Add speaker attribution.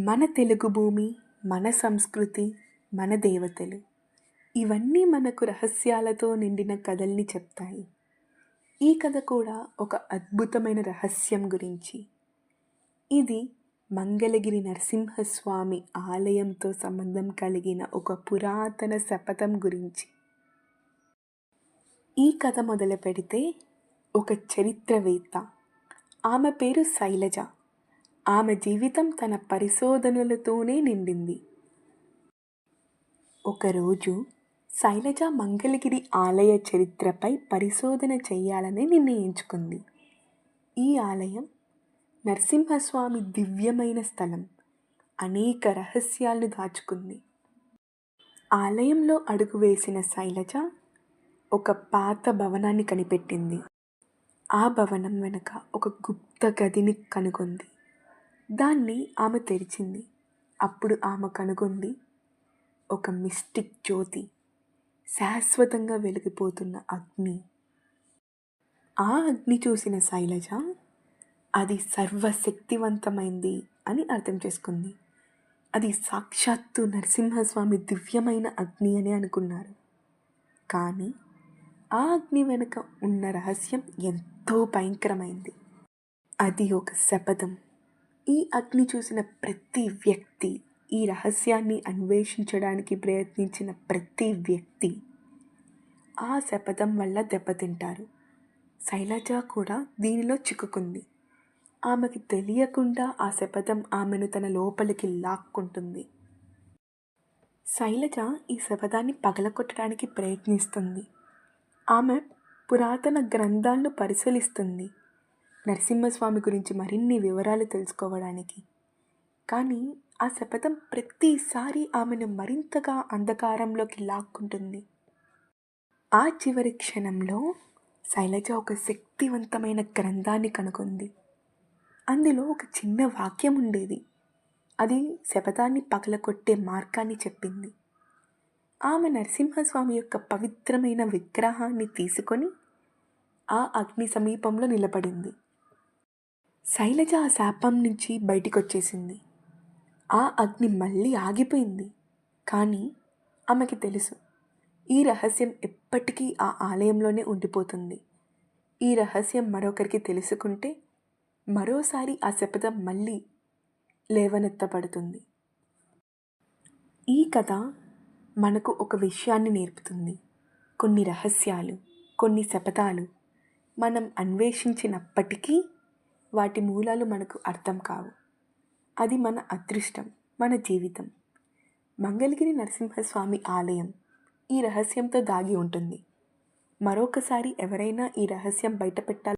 Speaker 1: మన తెలుగు భూమి మన సంస్కృతి మన దేవతలు. ఇవన్నీ మనకు రహస్యాలతో నిండిన కథల్ని చెప్తాయి. ఈ కథ కూడా ఒక అద్భుతమైన రహస్యం గురించి. ఇది మంగళగిరి నరసింహస్వామి ఆలయంతో సంబంధం కలిగిన ఒక పురాతన శపథం గురించి. ఈ కథ మొదలు పెడితే ఒక చరిత్రవేత్త. ఆమె పేరు శైలజ. ఆమె జీవితం తన పరిశోధనలతోనే నిండింది. ఒకరోజు శైలజ మంగళగిరి ఆలయ చరిత్రపై పరిశోధన చేయాలని నిర్ణయించుకుంది. ఈ ఆలయం నరసింహస్వామి దివ్యమైన స్థలం. అనేక రహస్యాలను దాచుకుంది. ఆలయంలో అడుగు వేసిన శైలజ ఒక పాత భవనాన్ని కనిపెట్టింది. ఆ భవనం వెనుక ఒక గుప్త గదిని కనుగొంది. దాన్ని ఆమె తెరిచింది. అప్పుడు ఆమె కనుగొంది. ఒక మిస్టిక్ జ్యోతి శాశ్వతంగా వెలిగిపోతున్న అగ్ని. ఆ అగ్ని చూసిన శైలజ అది సర్వశక్తివంతమైంది అని అర్థం చేసుకుంది. అది సాక్షాత్తు నరసింహస్వామి దివ్యమైన అగ్ని అని అనుకున్నారు. కానీ ఆ అగ్ని వెనుక ఉన్న రహస్యం ఎంతో భయంకరమైంది. అది ఒక శపథం. ఈ అగ్ని చూసిన ప్రతి వ్యక్తి ఈ రహస్యాన్ని అన్వేషించడానికి ప్రయత్నించిన ప్రతి వ్యక్తి ఆ శపథం వల్ల దెబ్బతింటారు. శైలజ కూడా దీనిలో చిక్కుకుంది. ఆమెకి తెలియకుండా ఆ శపథం ఆమెను తన లోపలికి లాక్కుంటుంది. శైలజ ఈ శపథాన్ని పగలగొట్టడానికి ప్రయత్నిస్తుంది. ఆమె పురాతన గ్రంథాలను పరిశీలిస్తుంది. నరసింహస్వామి గురించి మరిన్ని వివరాలు తెలుసుకోవడానికి. కానీ ఆ శపథం ప్రతిసారి ఆమెను మరింతగా అంధకారంలోకి లాక్కుంటుంది. ఆ చివరి క్షణంలో శైలజ ఒక శక్తివంతమైన గ్రంథాన్ని కనుగొంది. అందులో ఒక చిన్న వాక్యం ఉండేది. అది శపథాన్ని పగలకొట్టే మార్గాన్ని చెప్పింది. ఆమె నరసింహస్వామి యొక్క పవిత్రమైన విగ్రహాన్ని తీసుకొని ఆ అగ్ని సమీపంలో నిలబడింది. శైలజ ఆ శాపం నుంచి బయటికొచ్చేసింది. ఆ అగ్ని మళ్ళీ ఆగిపోయింది. కానీ ఆమెకి తెలుసు ఈ రహస్యం ఎప్పటికీ ఆ ఆలయంలోనే ఉండిపోతుంది. ఈ రహస్యం మరొకరికి తెలుసుకుంటే మరోసారి ఆ శపథం మళ్ళీ లేవనెత్తబడుతుంది. ఈ కథ మనకు ఒక విషయాన్ని నేర్పుతుంది. కొన్ని రహస్యాలు కొన్ని శపథాలు మనం అన్వేషించినప్పటికీ వాటి మూలాలు మనకు అర్థం కావు. అది మన అదృష్టం మన జీవితం. మంగళగిరి నరసింహస్వామి ఆలయం ఈ రహస్యంతో దాగి ఉంటుంది. మరొకసారి ఎవరైనా ఈ రహస్యం బయట